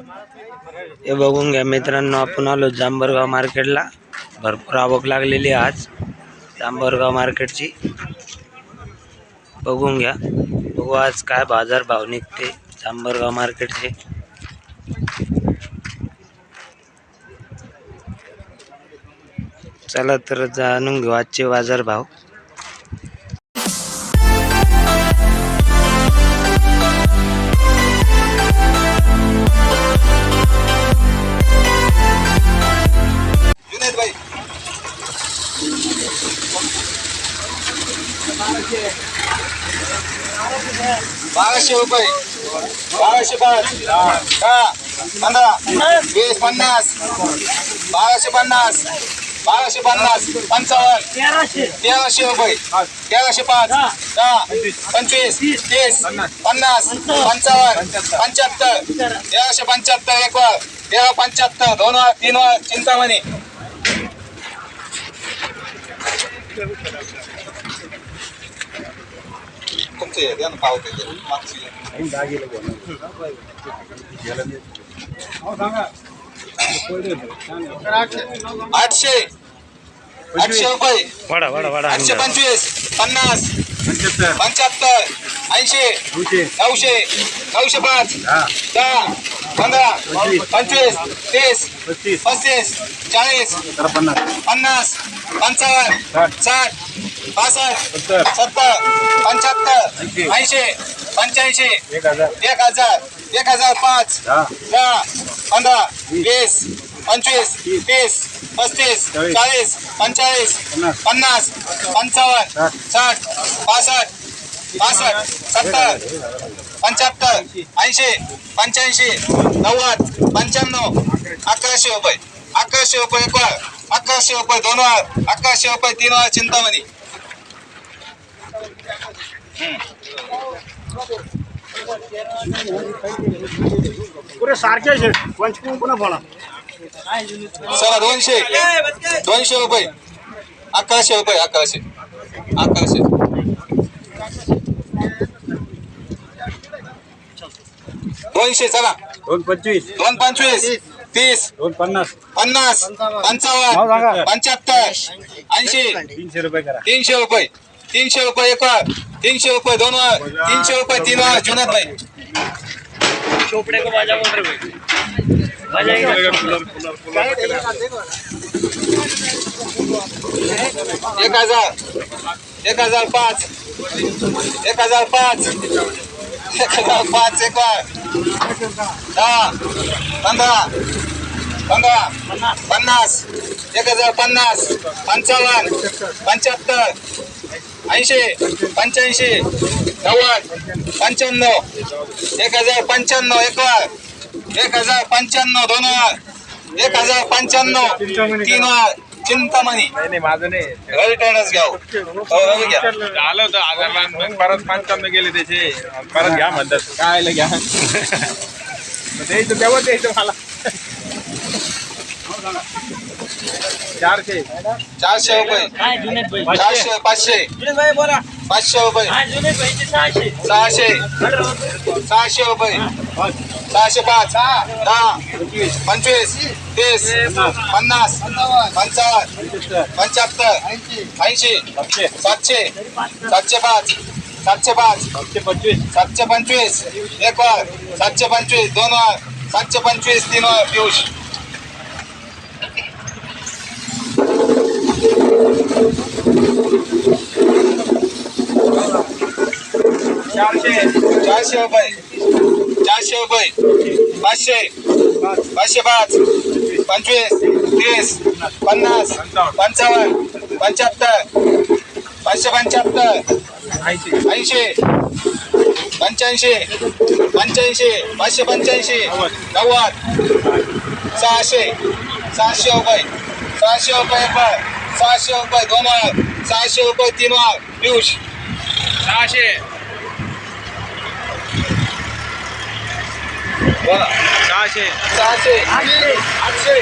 हे बघून घ्या मित्रांनो आपण आलो जांभरगाव मार्केटला. भरपूर आवक लागलेली आहे आज जांभरगाव मार्केटची. बघून घ्या. बघू आज काय बाजार भाव निघते जांभरगाव मार्केटचे. चला तर जाणून घेऊ आजचे बाजार भाव बाराशे रुपये. बाराशे पाच. दहा. पंधरा. वीस पन्नास. बाराशे पन्नास. बाराशे पन्नास. पंचावन्न. तेराशे. रुपये. तेराशे पाच. दहा. पंचवीस. तीस. पन्नास. पंचावन्न. पंच्याहत्तर. तेराशे पंच्याहत्तर एक वर. तेरा पंच्याहत्तर. दोन वर तीन वर. चिंतामणी. द्या ना पावते. आठशे. आठशे रुपये. वाडा वाडा वाडा आठशे पंचवीस. पन्नास. पंच्याहत्तर. ऐंशी. नऊशे. नऊशे. पाच. दहा. पंधरा. पंचवीस. तीस. पस्तीस. चाळीस. पन्नास. पंचावन्न. साठ. पासष्ट सत्तर. पंच्याहत्तर ऐंशी. पंच्याऐंशी एक हजार. एक हजार पाच दहा. पंधरा वीस पंचवीस तीस. पस्तीस चाळीस. पंचेचाळीस पन्नास. पंचावन्न साठ. पासष्ट पासष्ट सत्तर पंच्याहत्तर ऐंशी पंच्याऐंशी नव्वद पंच्याण्णव अकराशे रुपये. अकराशे रुपये एक अकराशे रुपये दोन वार अकराशे रुपये तीन वार चिंतामणी. पुरे सारखे आहेत. पंचकुम पुन्हा बोला. चला दोनशे. दोनशे रुपये. अकराशे रुपये अकराशे. अकराशे. दोनशे चला. दोन पंचवीस. दोन पंचवीस. तीस. दोन पन्नास. पन्नास. पंचावन्न. पंच्याहत्तर. ऐंशी. तीनशे रुपये करा. तीनशे रुपये. तीनशे रुपये एक वार तीनशे रुपये दोन वार तीनशे रुपये तीन वार जुनात नाही. चोपडे को बाजा बोल रहे एक हजार एक हजार पाच एक हजार पाच एक हजार पाच एक वार दहा पंधरा पंधरा पन्नास एक हजार पन्नास पंचावन्न पंच्याहत्तर ऐंशी पंच्याऐंशी नव्वद पंच्याण्णव एक हजार पंच्याण्णव एक वार एक हजार पंच्याण्णव दोन वार एक हजार पंच्याण्णव तीन वार चिंतामणी. नाही माझं नाही. रविटेडच घ्या हो. हो, रवी घ्या. आलं होतं आजारला मग परत पंचावन्न गेले त्याचे. परत घ्या म्हणतात. काय घ्या द्यायचं तेव्हा द्यायचं मला. चारशे. चारशे रुपये. चारशे पाचशे. पाचशे रुपये. सहाशे. सहाशे. रुपये. सहाशे पाच. दहा. पंचवीस. तीस. पन्नास. पंचावन्न. पंच्याहत्तर. ऐंशी. सातशे. सातशे. पाच. सातशे पाच. सातशे पंचवीस. सातशे पंचवीस. एक वार. सातशे पंचवीस. दोन वार. सातशे पंचवीस. तीन वार. पियुष चारशे चारशे रुपये चारशे रुपये पाचशे पाचशे पाच पंचवीस तीस पन्नास पंचावन्न पंच्याहत्तर पाचशे पंच्याहत्तर ऐंशी पंच्याऐंशी पंच्याऐंशी पाचशे पंच्याऐंशी नव्वद सहाशे सहाशे रुपये सहाशे रुपये पण सहाशे रुपये दोन वार सहाशे रुपये तीन वार पियुष. सहाशे. सहाशे. सहाशे. आठशे.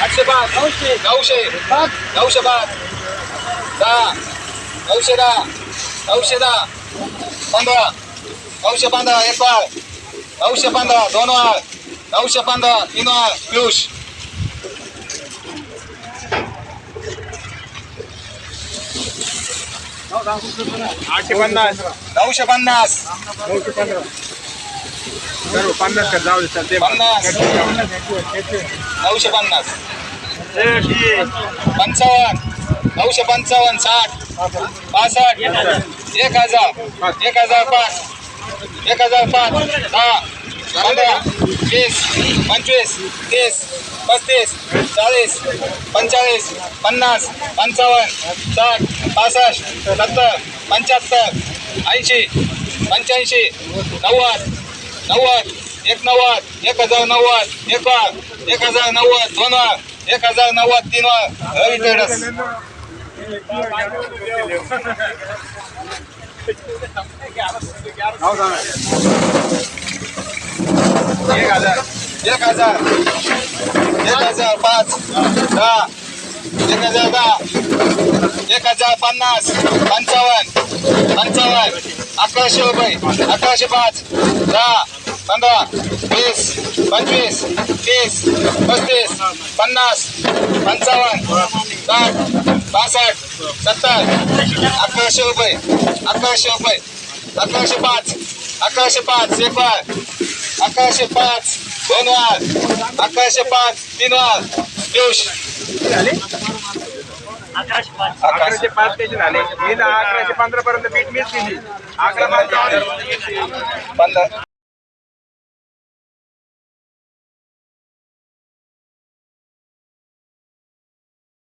आठशे. पाच. नऊशे. नऊशे. नऊशे पाच. दहा. नऊशे दहा. नऊशे दहा. पंधरा. नऊशे पंधरा. एक वार नऊशे पंधरा. दोन वार नऊशे पंधरा. तीन वार पियुष. आठशे पन्नास. नऊशे पन्नास. नऊशे पंधरा. सर्व पन्नास जाऊ दे पन्नास. नऊशे पन्नास. पंचावन्न. नऊशे पंचावन्न साठ. पासष्ट. एक हजार. एक हजार पाच. एक हजार पाच. दहा. पंधरा. वीस. पंचवीस. तीस. पस्तीस. चाळीस. पंचेचाळीस पन्नास. पंचावन्न. साठ. पासष्ट. सत्तर. पंच्याहत्तर. ऐंशी. पंच्याऐंशी. नव्वद. नव्वद एक नव्वद एक हजार नव्वद एक वार एक हजार नव्वद दोन वार एक हजार नव्वद तीन वार रवी ट्रेडर्स एक हजार एक हजार एक हजार पाच दहा एक हजार दहा एक हजार पन्नास पंचावन्न पंचावन्न अकराशे रुपये अकराशे पाच दहा पंधरा वीस पंचवीस तीस पस्तीस पन्नास पंचावन्न साठ पासष्ट सत्तर अकराशे रुपये अकराशे रुपये अकराशे पाच अकराशे पाच एक वार अकराशे पाच दोन वार अकराशे पाच तीन वार पियुष अकराशे पाच त्याचे झाले? मी अकराशे पंधरा पर्यंत बीट मीच केली. अकरा पंधरा.